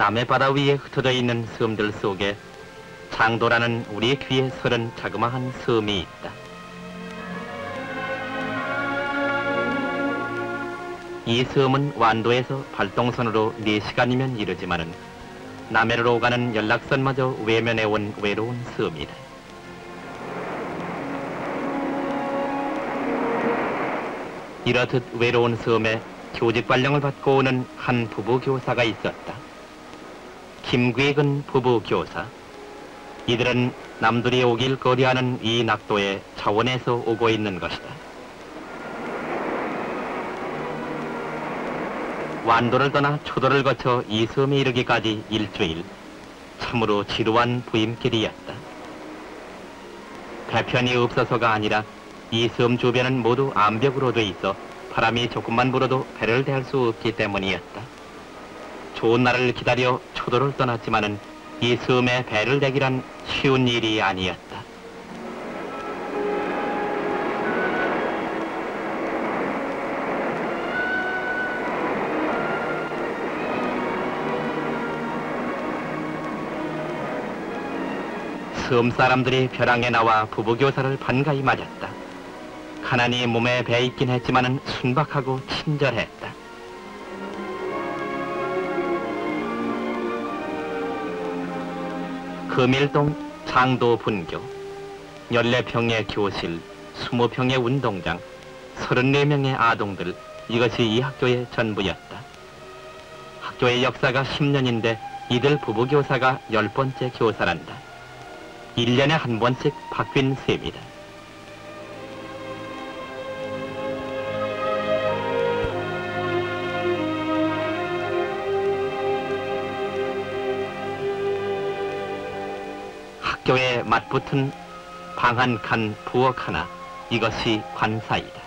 남해 바다 위에 흩어져 있는 섬들 속에 장도라는 우리 귀에 서른 자그마한 섬이 있다. 이 섬은 완도에서 발동선으로 4시간이면 이르지만은 남해로 가는 연락선마저 외면해 온 외로운 섬이다. 이렇듯 외로운 섬에 교직 발령을 받고 오는 한 부부 교사가 있었다. 김괴근 부부 교사. 이들은 남들이 오길 거리하는 이 낙도에 차원에서 오고 있는 것이다. 완도를 떠나 초도를 거쳐 이 섬에 이르기까지 일주일. 참으로 지루한 부임길이었다. 배편이 없어서가 아니라 이 섬 주변은 모두 암벽으로 돼 있어 바람이 조금만 불어도 배를 대할 수 없기 때문이었다. 좋은 날을 기다려 초도를 떠났지만은 이 섬에 배를 대기란 쉬운 일이 아니었다. 섬 사람들이 벼랑에 나와 부부교사를 반가이 맞았다. 가난이 몸에 배 있긴 했지만은 순박하고 친절했다. 금일동 장도 분교 14평의 교실, 20평의 운동장, 34명의 아동들 이것이 이 학교의 전부였다. 학교의 역사가 10년인데 이들 부부교사가 10번째 교사란다. 1년에 한 번씩 바뀐 셈이다. 맞붙은 방 한 칸, 부엌 하나, 이것이 관사이다.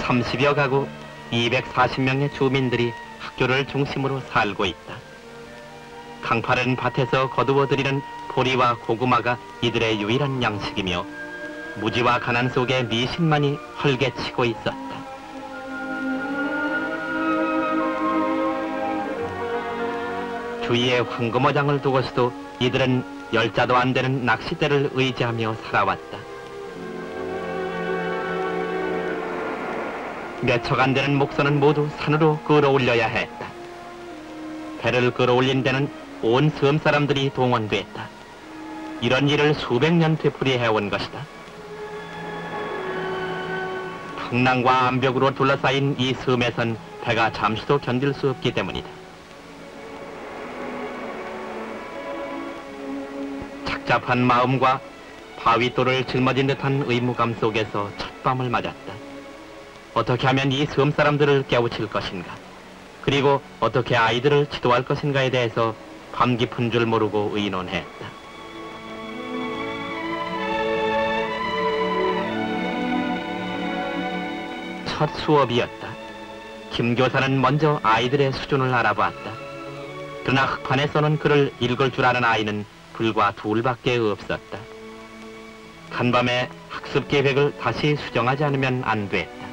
30여 가구, 240명의 주민들이 학교를 중심으로 살고 있다. 강파른 밭에서 거두어들이는 보리와 고구마가 이들의 유일한 양식이며 무지와 가난 속에 미신만이 헐개치고 있었다. 주위에 황금어장을 두고서도 이들은 열자도 안 되는 낚싯대를 의지하며 살아왔다. 몇척안 되는 목선은 모두 산으로 끌어올려야 했다. 배를 끌어올린 데는 온 섬 사람들이 동원됐다. 이런 일을 수백 년 되풀이해 온 것이다. 풍랑과 암벽으로 둘러싸인 이 섬에선 배가 잠시도 견딜 수 없기 때문이다. 착잡한 마음과 바위돌을 짊어진 듯한 의무감 속에서 첫 밤을 맞았다. 어떻게 하면 이 섬 사람들을 깨우칠 것인가? 그리고 어떻게 아이들을 지도할 것인가에 대해서 밤 깊은 줄 모르고 의논했다. 첫 수업이었다. 김 교사는 먼저 아이들의 수준을 알아봤다. 그러나 흑판에 써는 글을 읽을 줄 아는 아이는 불과 둘밖에 없었다. 간밤에 학습 계획을 다시 수정하지 않으면 안 됐다.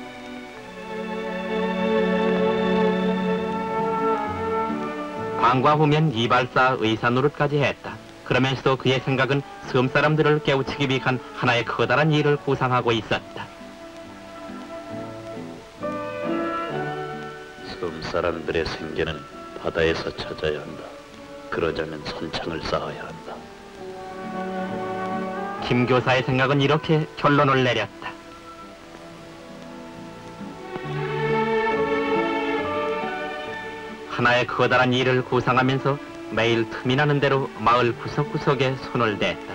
방과 후면 이발사 의사 노릇까지 했다. 그러면서도 그의 생각은 섬 사람들을 깨우치기 위한 하나의 커다란 일을 구상하고 있었다. 섬 사람들의 생계는 바다에서 찾아야 한다. 그러자면 선창을 쌓아야 한다. 김 교사의 생각은 이렇게 결론을 내렸다. 하나의 커다란 일을 구상하면서 매일 틈이 나는 대로 마을 구석구석에 손을 댔다.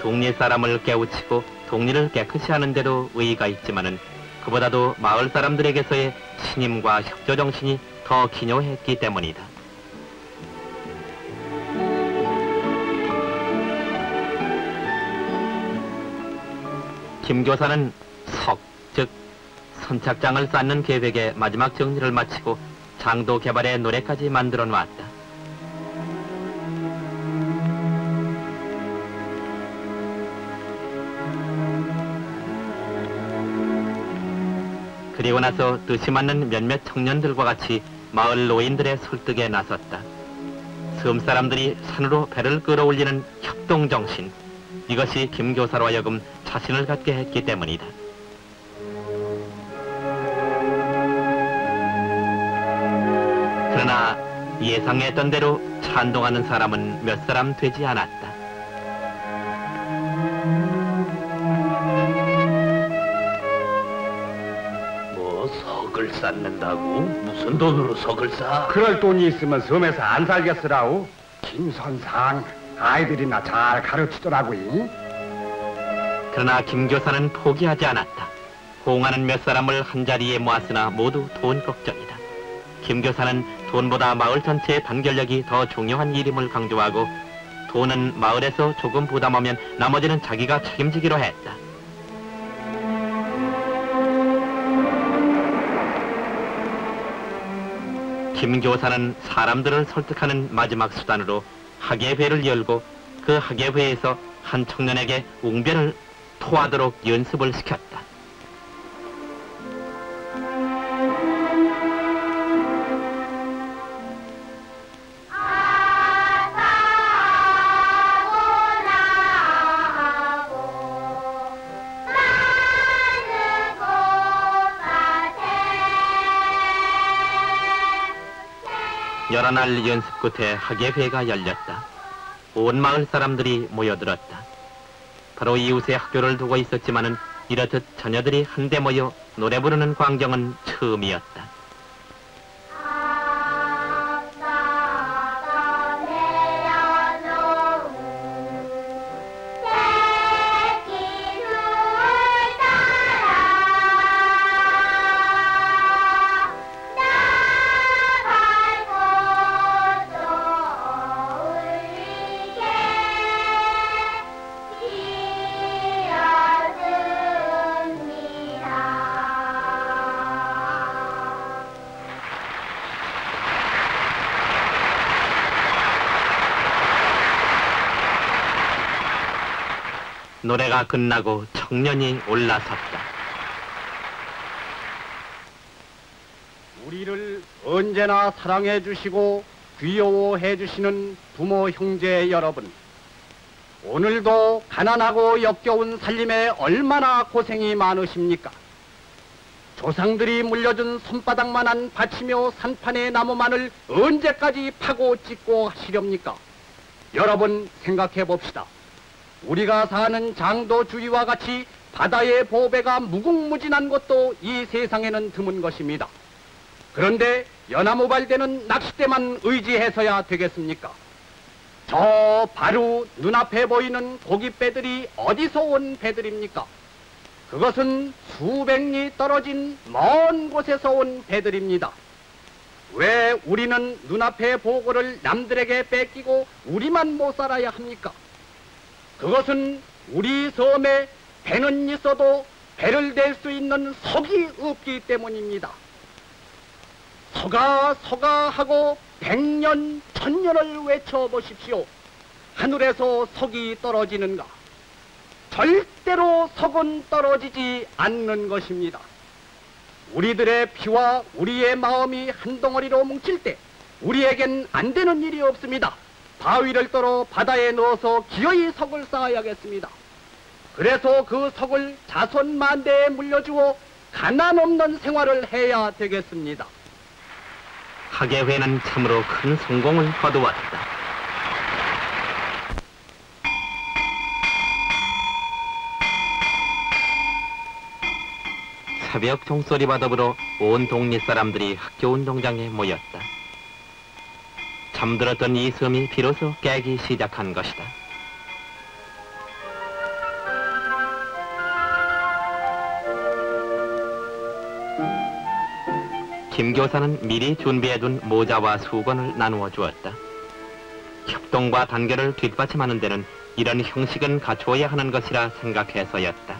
동네 사람을 깨우치고 동리를 깨끗이 하는 데도 의의가 있지만은 그보다도 마을 사람들에게서의 신임과 협조 정신이 더 기묘했기 때문이다. 김 교사는 석, 즉 선착장을 쌓는 계획의 마지막 정리를 마치고 장도 개발의 노래까지 만들어 놨다. 그리고 나서 뜻이 맞는 몇몇 청년들과 같이 마을 노인들의 설득에 나섰다. 섬 사람들이 산으로 배를 끌어올리는 협동 정신. 이것이 김 교사로 하여금 자신을 갖게 했기 때문이다. 그러나 예상했던 대로 찬동하는 사람은 몇 사람 되지 않았다. 뭐 석을 쌓는다고? 무슨 돈으로 석을 쌓아? 그럴 돈이 있으면 섬에서 안 살겠으라우. 김선상 아이들이나 잘 가르치더라고. 이. 그러나 김 교사는 포기하지 않았다. 호응하는 몇 사람을 한 자리에 모았으나 모두 돈 걱정이다. 김 교사는 돈보다 마을 전체의 단결력이 더 중요한 일임을 강조하고 돈은 마을에서 조금 부담하면 나머지는 자기가 책임지기로 했다. 김 교사는 사람들을 설득하는 마지막 수단으로 학예회를 열고 그 학예회에서 한 청년에게 웅변을 토하도록 연습을 시켰다. 여러 날 연습 끝에 학예회가 열렸다. 온 마을 사람들이 모여들었다. 바로 이웃에 학교를 두고 있었지만은 이렇듯 자녀들이 한데 모여 노래 부르는 광경은 처음이었다. 노래가 끝나고 청년이 올라섰다. 우리를 언제나 사랑해 주시고 귀여워해 주시는 부모 형제 여러분. 오늘도 가난하고 역겨운 살림에 얼마나 고생이 많으십니까? 조상들이 물려준 손바닥만한 밭이며 산판의 나무만을 언제까지 파고 찢고 하시렵니까? 여러분 생각해 봅시다. 우리가 사는 장도 주위와 같이 바다의 보배가 무궁무진한 것도 이 세상에는 드문 것입니다. 그런데 연나무 발대는 낚싯대만 의지해서야 되겠습니까? 저 바로 눈앞에 보이는 고깃배들이 어디서 온 배들입니까? 그것은 수백 리 떨어진 먼 곳에서 온 배들입니다. 왜 우리는 눈앞의 보고를 남들에게 뺏기고 우리만 못 살아야 합니까? 그것은 우리 섬에 배는 있어도 배를 댈 수 있는 석이 없기 때문입니다. 서가 서가 하고 백년 천년을 외쳐보십시오. 하늘에서 석이 떨어지는가? 절대로 석은 떨어지지 않는 것입니다. 우리들의 피와 우리의 마음이 한 덩어리로 뭉칠 때 우리에겐 안 되는 일이 없습니다. 바위를 떨어 바다에 넣어서 기어이 석을 쌓아야겠습니다. 그래서 그 석을 자손 만대에 물려주어 가난 없는 생활을 해야 되겠습니다. 학예회는 참으로 큰 성공을 거두었다. 새벽 종소리와 더불어 온 동네 사람들이 학교 운동장에 모였다. 잠들었던 이 섬이 비로소 깨기 시작한 것이다. 김 교사는 미리 준비해둔 모자와 수건을 나누어 주었다. 협동과 단결을 뒷받침하는 데는 이런 형식은 갖추어야 하는 것이라 생각해서였다.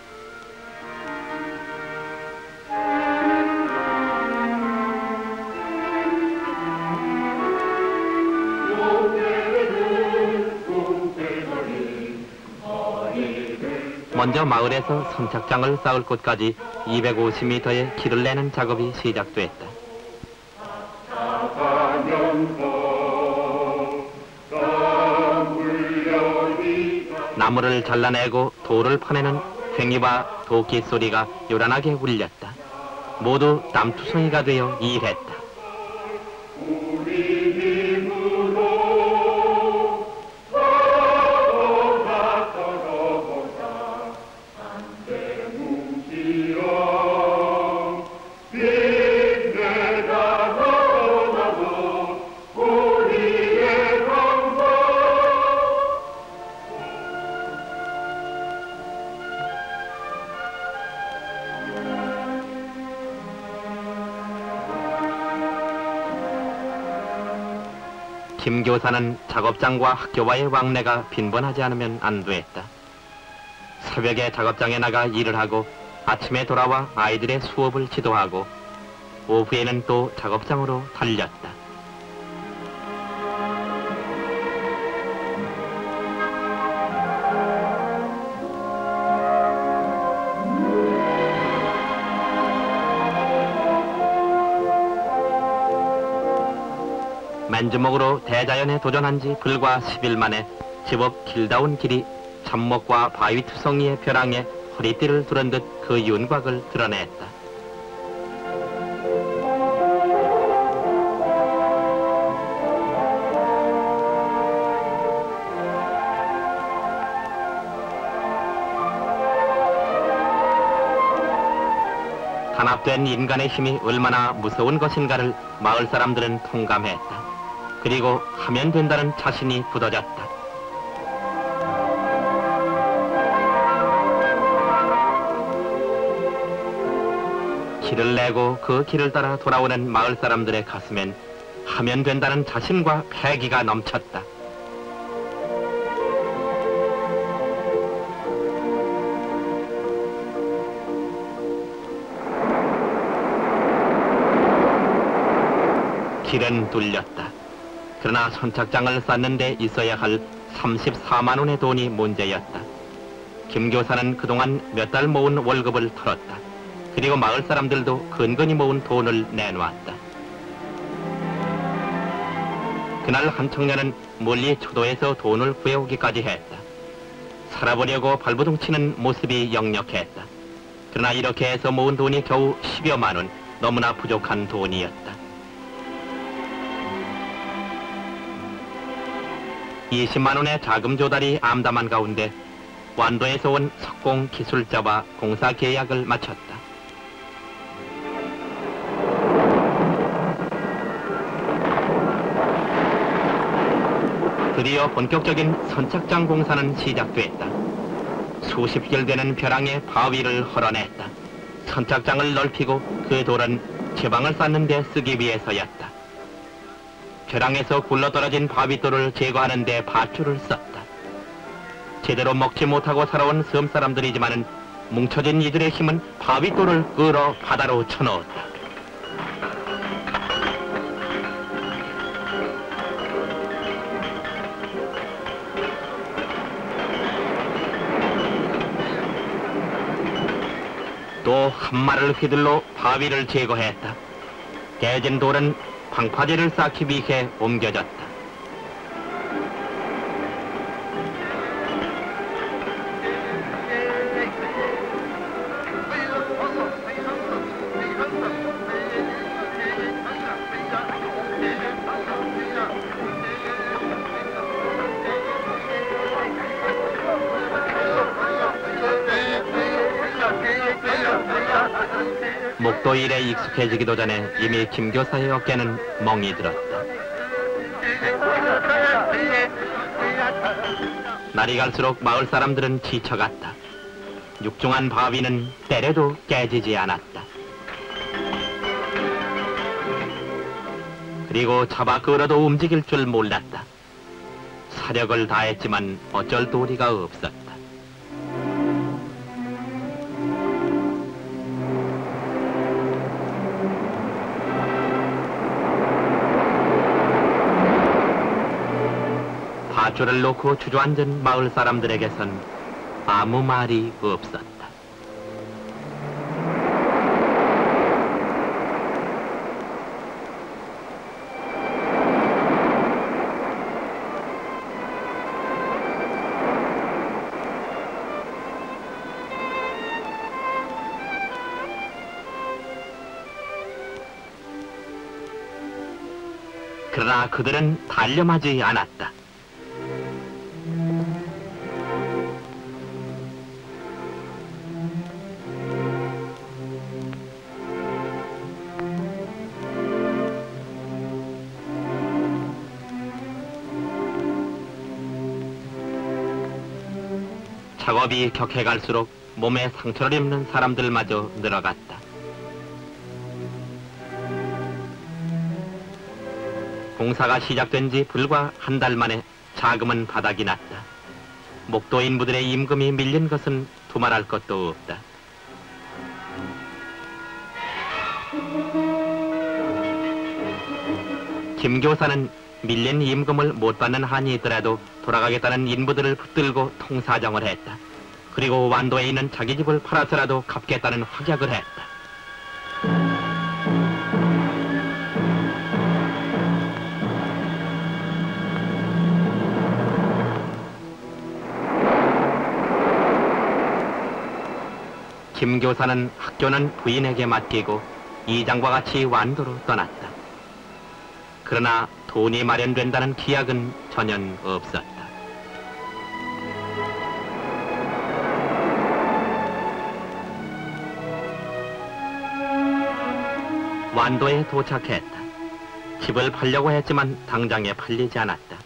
먼저 마을에서 선착장을 쌓을 곳까지 250m의 길을 내는 작업이 시작됐다. 나무를 잘라내고 돌을 퍼내는 횡이와 도끼 소리가 요란하게 울렸다. 모두 땀투성이가 되어 일했다. 교사는 작업장과 학교와의 왕래가 빈번하지 않으면 안 됐다. 새벽에 작업장에 나가 일을 하고 아침에 돌아와 아이들의 수업을 지도하고 오후에는 또 작업장으로 달렸다. 맨주먹으로 대자연에 도전한 지 불과 10일 만에 제법 길다운 길이 잡목과 바위 투성이의 벼랑에 허리띠를 두른 듯 그 윤곽을 드러냈다. 단합된 인간의 힘이 얼마나 무서운 것인가를 마을 사람들은 통감했다. 그리고 하면 된다는 자신이 굳어졌다. 길을 내고 그 길을 따라 돌아오는 마을 사람들의 가슴엔 하면 된다는 자신과 패기가 넘쳤다. 길은 뚫렸다. 그러나 선착장을 쌓는 데 있어야 할 34만 원의 돈이 문제였다. 김 교사는 그동안 몇 달 모은 월급을 털었다. 그리고 마을 사람들도 근근히 모은 돈을 내놓았다. 그날 한 청년은 멀리 초도에서 돈을 구해오기까지 했다. 살아보려고 발버둥 치는 모습이 역력했다. 그러나 이렇게 해서 모은 돈이 겨우 10여만 원, 너무나 부족한 돈이었다. 20만 원의 자금 조달이 암담한 가운데 완도에서 온 석공 기술자와 공사 계약을 마쳤다. 드디어 본격적인 선착장 공사는 시작됐다. 수십 길 되는 벼랑에 바위를 헐어냈다. 선착장을 넓히고 그 돌은 제방을 쌓는 데 쓰기 위해서였다. 벼랑에서 굴러떨어진 바위돌을 제거하는 데 밧줄을 썼다. 제대로 먹지 못하고 살아온 섬 사람들이지만은 뭉쳐진 이들의 힘은 바위돌을 끌어 바다로 쳐넣었다. 또한 말을 휘둘러 바위를 제거했다. 깨진 돌은 방파제를 쌓기 위해 옮겨졌다. 익숙해지기도 전에 이미 김 교사의 어깨는 멍이 들었다. 날이 갈수록 마을 사람들은 지쳐갔다. 육중한 바위는 때려도 깨지지 않았다. 그리고 잡아 끌어도 움직일 줄 몰랐다. 사력을 다했지만 어쩔 도리가 없었다. 밧줄을 놓고 주저앉은 마을 사람들에게선 아무 말이 없었다. 그러나 그들은 단념하지 않았다. 작업이 격해갈수록 몸에 상처를 입는 사람들마저 늘어갔다. 공사가 시작된 지 불과 한 달 만에 자금은 바닥이 났다. 목도 인부들의 임금이 밀린 것은 두말할 것도 없다. 김 교사는 밀린 임금을 못 받는 한이 있더라도 돌아가겠다는 인부들을 붙들고 통사정을 했다. 그리고 완도에 있는 자기 집을 팔아서라도 갚겠다는 확약을 했다. 김 교사는 학교는 부인에게 맡기고 이장과 같이 완도로 떠났다. 그러나 돈이 마련된다는 기약은 전혀 없었다. 완도에 도착했다. 집을 팔려고 했지만 당장에 팔리지 않았다.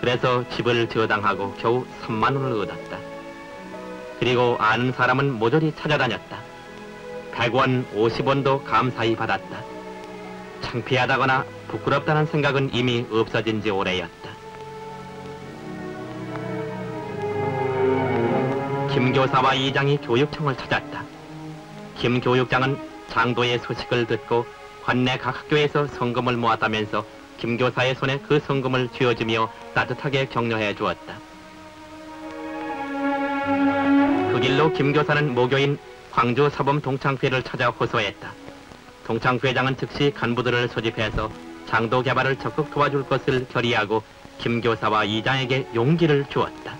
그래서 집을 저당하고 겨우 3만 원을 얻었다. 그리고 아는 사람은 모조리 찾아다녔다. 100원, 50원도 감사히 받았다. 창피하다거나 부끄럽다는 생각은 이미 없어진 지 오래였다. 김 교사와 이장이 교육청을 찾았다. 김 교육장은 장도의 소식을 듣고 관내 각 학교에서 성금을 모았다면서 김 교사의 손에 그 성금을 쥐어주며 따뜻하게 격려해 주었다. 그 길로 김 교사는 모교인 광주 사범 동창회를 찾아 호소했다. 동창 회장은 즉시 간부들을 소집해서 장도 개발을 적극 도와줄 것을 결의하고 김 교사와 이장에게 용기를 주었다.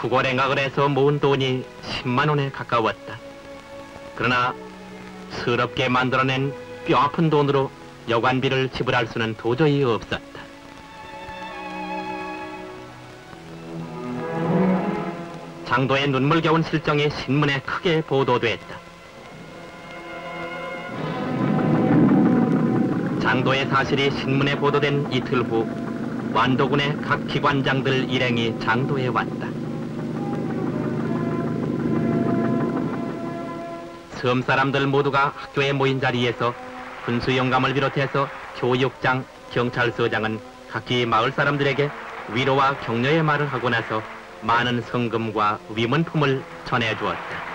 구걸행각을 해서 모은 돈이 10만 원에 가까웠다. 그러나 서럽게 만들어낸 뼈아픈 돈으로 여관비를 지불할 수는 도저히 없었다. 장도의 눈물겨운 실정이 신문에 크게 보도됐다. 장도의 사실이 신문에 보도된 이틀 후 완도군의 각 기관장들 일행이 장도에 왔다. 섬 사람들 모두가 학교에 모인 자리에서 군수 영감을 비롯해서 교육장, 경찰서장은 각기 마을 사람들에게 위로와 격려의 말을 하고 나서 많은 성금과 위문품을 전해주었다.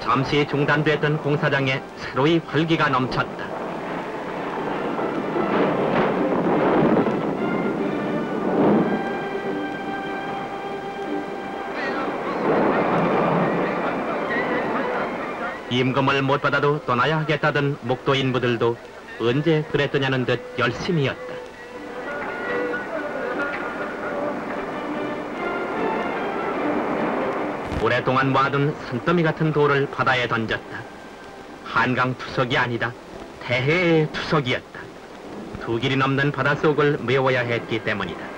잠시 중단됐던 공사장에 새로이 활기가 넘쳤다. 임금을 못 받아도 떠나야 하겠다던 목도 인부들도 언제 그랬더냐는 듯 열심이었다. 오랫동안 모아둔 산더미 같은 돌을 바다에 던졌다. 한강 투석이 아니다. 대해의 투석이었다. 두 길이 넘는 바닷속을 메워야 했기 때문이다.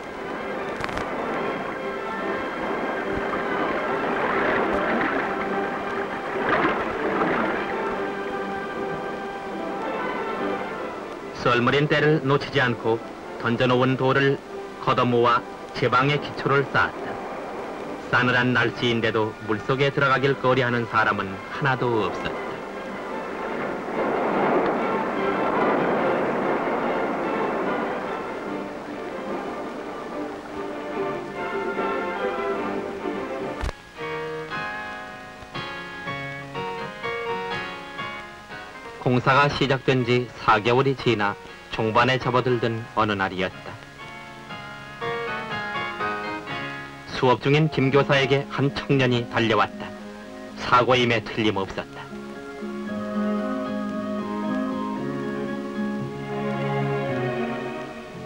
썰물인 때를 놓치지 않고 던져놓은 돌을 걷어모아 제방의 기초를 쌓았다. 싸늘한 날씨인데도 물속에 들어가길 꺼려하는 사람은 하나도 없었다. 공사가 시작된 지 4개월이 지나 종반에 접어들던 어느 날이었다. 수업 중인 김 교사에게 한 청년이 달려왔다. 사고임에 틀림없었다.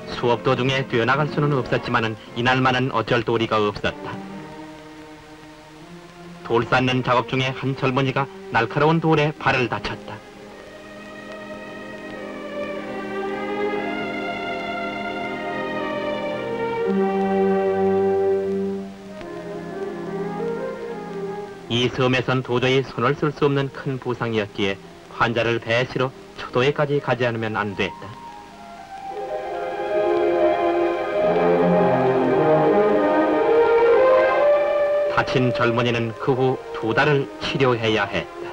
수업 도중에 뛰어나갈 수는 없었지만은 이날만은 어쩔 도리가 없었다. 돌 쌓는 작업 중에 한 젊은이가 날카로운 돌에 발을 다쳤다. 이 섬에선 도저히 손을 쓸 수 없는 큰 부상이었기에 환자를 실어 초도에까지 가지 않으면 안 됐다. 다친 젊은이는 그 후 두 달을 치료해야 했다.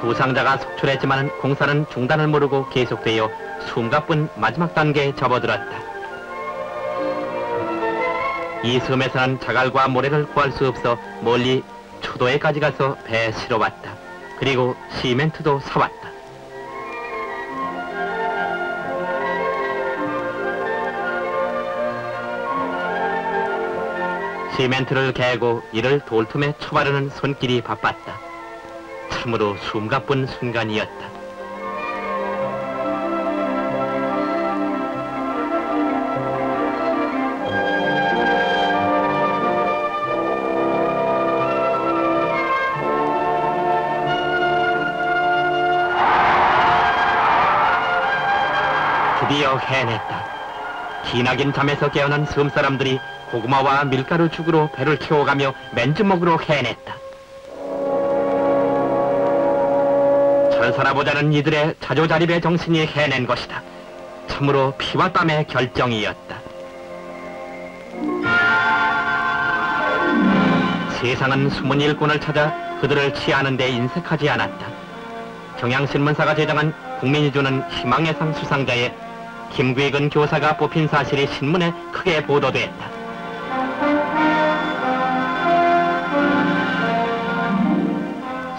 부상자가 속출했지만 공사는 중단을 모르고 계속되어 숨가쁜 마지막 단계에 접어들었다. 이 섬에서는 자갈과 모래를 구할 수 없어 멀리 초도에까지 가서 배에 실어왔다. 그리고 시멘트도 사왔다. 시멘트를 개고 이를 돌틈에 쳐바르는 손길이 바빴다. 참으로 숨가쁜 순간이었다. 해냈다. 기나긴 잠에서 깨어난 섬 사람들이 고구마와 밀가루 죽으로 배를 태워가며 맨주먹으로 해냈다. 철사라보자는 이들의 자조자립의 정신이 해낸 것이다. 참으로 피와 땀의 결정이었다. 세상은 숨은 일꾼을 찾아 그들을 치하는 데 인색하지 않았다. 경향신문사가 제정한 국민이 주는 희망의 상 수상자의 김귀근 교사가 뽑힌 사실이 신문에 크게 보도됐다.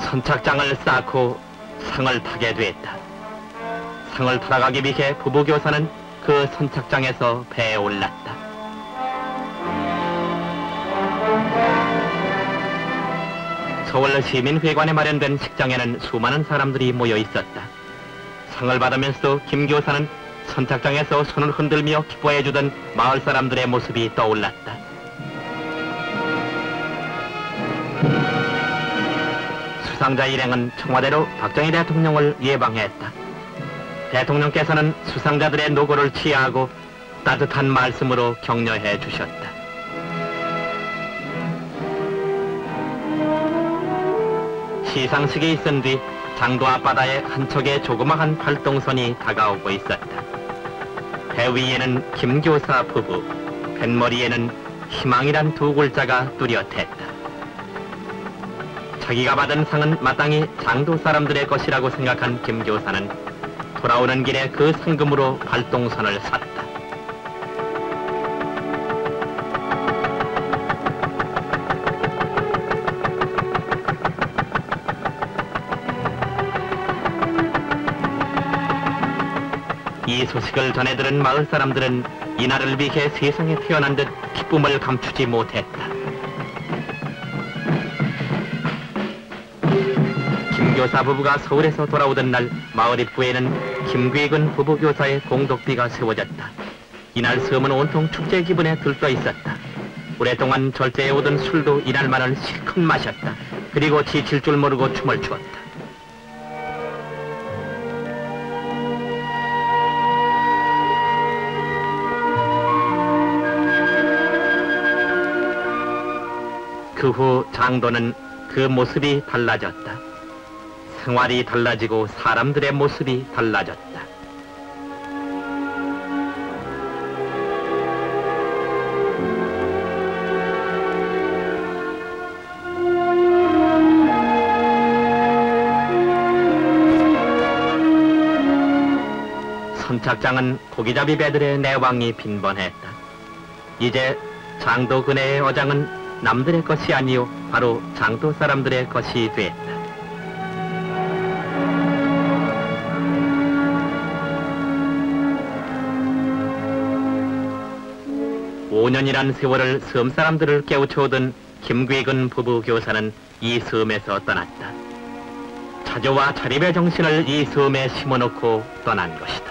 선착장을 쌓고 상을 타게 됐다. 상을 타러가기 위해 부부교사는 그 선착장에서 배에 올랐다. 서울 시민회관에 마련된 식장에는 수많은 사람들이 모여 있었다. 상을 받으면서도 김 교사는 선착장에서 손을 흔들며 기뻐해주던 마을 사람들의 모습이 떠올랐다. 수상자 일행은 청와대로 박정희 대통령을 예방했다. 대통령께서는 수상자들의 노고를 치하하고 따뜻한 말씀으로 격려해 주셨다. 시상식이 있은 뒤 장도 앞바다에 한 척의 조그마한 팔동선이 다가오고 있었다. 배 위에는 김교사 부부, 뱃머리에는 희망이란 두 글자가 뚜렷했다. 자기가 받은 상은 마땅히 장도 사람들의 것이라고 생각한 김 교사는 돌아오는 길에 그 상금으로 발동선을 샀다. 이 소식을 전해 들은 마을 사람들은 이날을 위해 세상에 태어난 듯 기쁨을 감추지 못했다. 김교사 부부가 서울에서 돌아오던 날 마을 입구에는 김귀근 부부교사의 공덕비가 세워졌다. 이날 섬은 온통 축제 기분에 들떠 있었다. 오랫동안 절제해 오던 술도 이날만을 실컷 마셨다. 그리고 지칠 줄 모르고 춤을 추었다. 그 후 장도는 그 모습이 달라졌다. 생활이 달라지고 사람들의 모습이 달라졌다. 선착장은 고기잡이 배들의 내왕이 빈번했다. 이제 장도 그네의 어장은 남들의 것이 아니요 바로 장도 사람들의 것이 됐다. 5년이란 세월을 섬 사람들을 깨우쳐오던 김괴근 부부 교사는 이 섬에서 떠났다. 자조와 자립의 정신을 이 섬에 심어놓고 떠난 것이다.